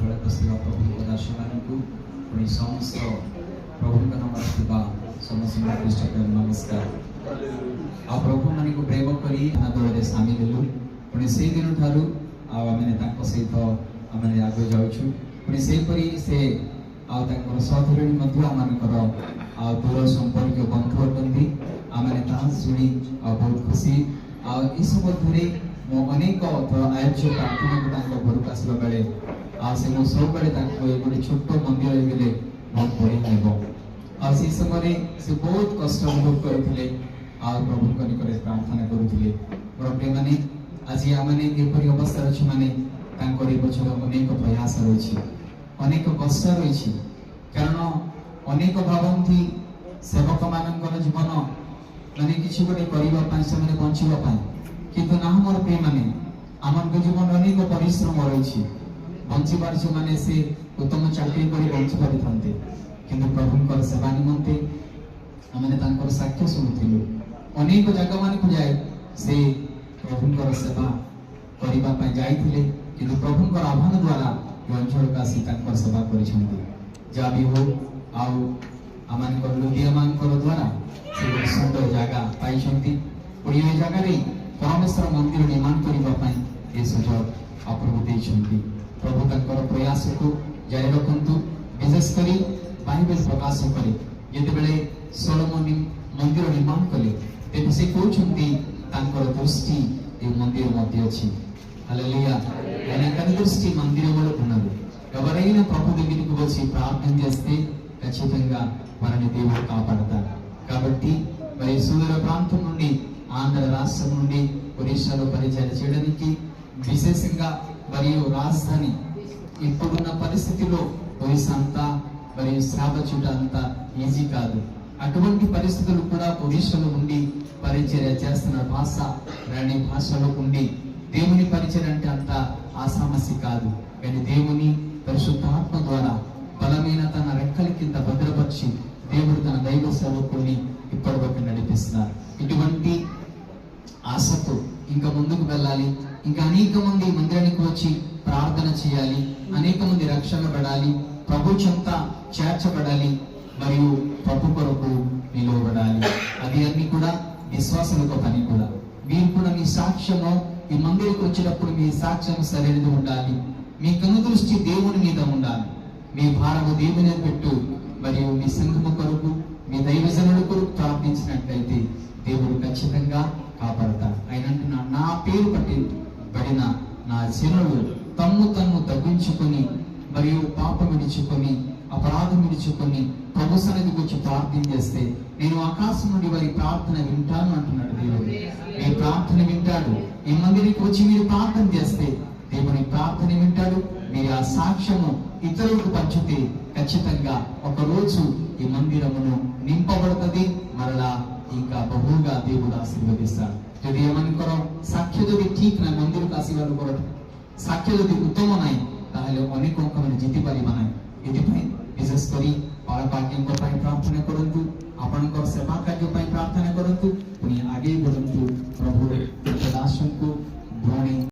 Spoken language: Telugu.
ବେଳକୁ ଆସିବା ପ୍ରଭୁଙ୍କ ଦାସମାନଙ୍କୁ ପୁଣି ସମସ୍ତ ପ୍ରଭୁଙ୍କ ନାମରେ ଥିବା ସମସ୍ତଙ୍କୁ ଖ୍ରୀଷ୍ଟ ପ୍ରେମ ନମସ୍କାର ଆଉ ପ୍ରଭୁମାନଙ୍କୁ ପ୍ରେମ କରି ଆନନ୍ଦରେ ସାମିଲ ହେଲୁ ପୁଣି ସେଇ ଦିନ ଠାରୁ ଆଉ ଆମେ ତାଙ୍କ ସହିତ ଆମେ ଆଗକୁ ଯାଉଛୁ ପୁଣି ସେହିପରି ସେ ଆଉ ତାଙ୍କର ସହଧର୍ମୀ ମଧ୍ୟ ଆମମାନଙ୍କର ଆଉ ଦୂର ସମ୍ପର୍କୀୟ ବନ୍ଧୁ ଅଟନ୍ତି ଆମେ ତାହା ଶୁଣି ଆଉ ବହୁତ ଖୁସି ଆଉ ଏସବୁ ମଧ୍ୟରେ ମୁଁ ଅନେକ ଥର ଆୟୋଜ୍ୟ ପ୍ରାର୍ଥନାକୁ ତାଙ୍କ ଘରକୁ ଆସିବା ବେଳେ ଆଉ ସେ ମୁଁ ସବୁବେଳେ ତାଙ୍କୁ ଏ ଗୋଟେ ଛୋଟ ମନ୍ଦିର ହେଇଗଲେ ବହୁତ ବଢ଼ିଆ ହେବ ଆଉ ସେହି ସମୟରେ ସେ ବହୁତ କଷ୍ଟ ଅନୁଭବ କରୁଥିଲେ ଆଉ ପ୍ରଭୁଙ୍କ ନିକଟରେ ପ୍ରାର୍ଥନା କରୁଥିଲେ ମୋର ପ୍ରିୟମାନେ ଆଜି ଆମମାନେ ଏପରି ଅବସ୍ଥାରେ ଅଛୁ ମାନେ ତାଙ୍କର ଏ ପଛରେ ଅନେକ ପ୍ରୟାସ ରହିଛି ଅନେକ କଷ୍ଟ ରହିଛି କାରଣ ଅନେକ ଭାବନ୍ତି ସେବକମାନଙ୍କର ଜୀବନ ମାନେ କିଛି ଗୋଟେ କରିବା ପାଇଁ ସେମାନେ ବଞ୍ଚିବା ପାଇଁ କିନ୍ତୁ ନା ମୋର ପ୍ରିୟମାନେ ଆମମାନଙ୍କ ଜୀବନରେ ଅନେକ ପରିଶ୍ରମ ରହିଛି ବଞ୍ଚିବାର ସେମାନେ ସେ ଉତ୍ତମ ଚାକିରି କରି ବଞ୍ଚି ପାରିଥାନ୍ତେ କିନ୍ତୁ ପ୍ରଭୁଙ୍କର ସେବା ନିମନ୍ତେ ଆମେ ତାଙ୍କର ସାକ୍ଷ୍ୟ ଶୁଣୁଥିଲୁ ଅନେକ ଜାଗାମାନଙ୍କୁ ଯାଇ ସେ ପ୍ରଭୁଙ୍କର ସେବା କରିବା ପାଇଁ ଯାଇଥିଲେ କିନ୍ତୁ ପ୍ରଭୁଙ୍କର ଆହ୍ୱାନ ଦ୍ୱାରା ଏ ଅଞ୍ଚଳକୁ ଆସି ତାଙ୍କର ସେବା କରିଛନ୍ତି ଯାହା ବି ହଉ ଆଉ ଆମମାନଙ୍କର ଲୁଧିଆମାନଙ୍କର ଦ୍ୱାରା ସେ ଗୋଟେ ସୁନ୍ଦର ଜାଗା ପାଇଛନ୍ତି ପୁଣି ଏ ଜାଗାରେ ପରମେଶ୍ୱର ମନ୍ଦିର ନିର୍ମାଣ କରିବା ପାଇଁ ଏ ସୁଯୋଗ ଆପଣଙ୍କୁ ଦେଇଛନ୍ତି ପ୍ରଭୁ ତାଙ୍କର ପ୍ରୟାସକୁ ଜାରି ରଖନ୍ତୁ ବିଶେଷ କରି ବାଇବେଲ ପ୍ରକାଶ କରେ ଯେତେବେଳେ ସୋଲୋମନ ମନ୍ଦିର ନିର୍ମାଣ କଲେ ତେବେ ସେ କହୁଛନ୍ତି ତାଙ୍କର దృష్టి ఈ మందిరం మధ్య వచ్చి హల్లెలూయా ఆయన కని దృష్టి మందిరంలో ఉన్నది ఎవరైనా ప్రభు దగ్గరికి వచ్చి ప్రార్థన చేస్తే ఖచ్చితంగా మనని దేవుడు కాపాడతారు కాబట్టి మరి సుదూర ప్రాంతం నుండి ఆంధ్ర రాష్ట్రం నుండి ఒరిస్సాలో పరిచయం చేయడానికి విశేషంగా మరియు రాజధాని ఇప్పుడున్న పరిస్థితిలో వయసు అంతా మరియు శ్రావచుట అంతా ఈజీ కాదు. అటువంటి పరిస్థితులు కూడా ఒడిశాలో ఉండి పరిచర్య చేస్తున్న భాష రాణి భాషలో ఉండి దేవుని పరిచయం అంటే అంత ఆ సమస్య కాదు. కానీ దేవుని పరిశుద్ధాత్మ ద్వారా బలమైన తన రెక్కల కింద ఇంకా ముందుకు వెళ్ళాలి. ఇంకా అనేక మంది మందిరానికి వచ్చి ప్రార్థన చేయాలి. అనేక మంది రక్షణ పడాలి. ప్రభు చెంత చేర్చబడాలి. మరియు ప్రభు కొరకు నిలవబడాలి. అది అన్ని కూడా విశ్వాసులతో పని కూడా. మీరు కూడా మీ సాక్ష్యము ఈ మందిరికి వచ్చినప్పుడు మీ సాక్ష్యం సరైనది ఉండాలి. మీ కనుదృష్టి దేవుని మీద ఉండాలి. మీ భారము దేవుని పెట్టు. మరియు మీ సంఘము కొరకు మీ దైవజనుల కొరకు ప్రార్థించినట్లయితే దేవుడు ఖచ్చితంగా కాపాడుతారు పేరు పట్టి పడిన నా జనులు తమ్ము తమ్ము తగ్గించుకొని మరియు పాపం విడిచుకొని అపరాధం విడిచుకొని ప్రభు సన్నిధికి వచ్చి ప్రార్థన చేస్తే నేను ఆకాశం నుండి వారి ప్రార్థన వింటాను అంటున్నాడు దేవుడు. మీ ప్రార్థన వింటాడు. ఈ మందిరికి వచ్చి మీరు ప్రార్థన చేస్తే దేవుని ప్రార్థన వింటాడు. మీరు ఆ సాక్ష్యము ఇతరులకు పంచితే ఖచ్చితంగా ఒక రోజు ఈ మందిరమును నింపబడుతుంది. మరలా ఇంకా బహుగా దేవుడు ఆశీర్వదిస్తాడు. ଯଦି ଏମାନଙ୍କର ସାକ୍ଷ୍ୟ ଯଦି ଠିକ ନାହିଁ ମନ୍ଦିରକୁ ଆସିବା ଲୋକର ସାକ୍ଷ୍ୟ ଯଦି ଉତ୍ତମ ନାହିଁ ତାହେଲେ ଅନେକ ଲୋକମାନେ ଜିତିପାରିବା ନାହିଁ ଏଥିପାଇଁ ବିଶେଷ କରି ବାଳବାକ୍ୟଙ୍କ ପାଇଁ ପ୍ରାର୍ଥନା କରନ୍ତୁ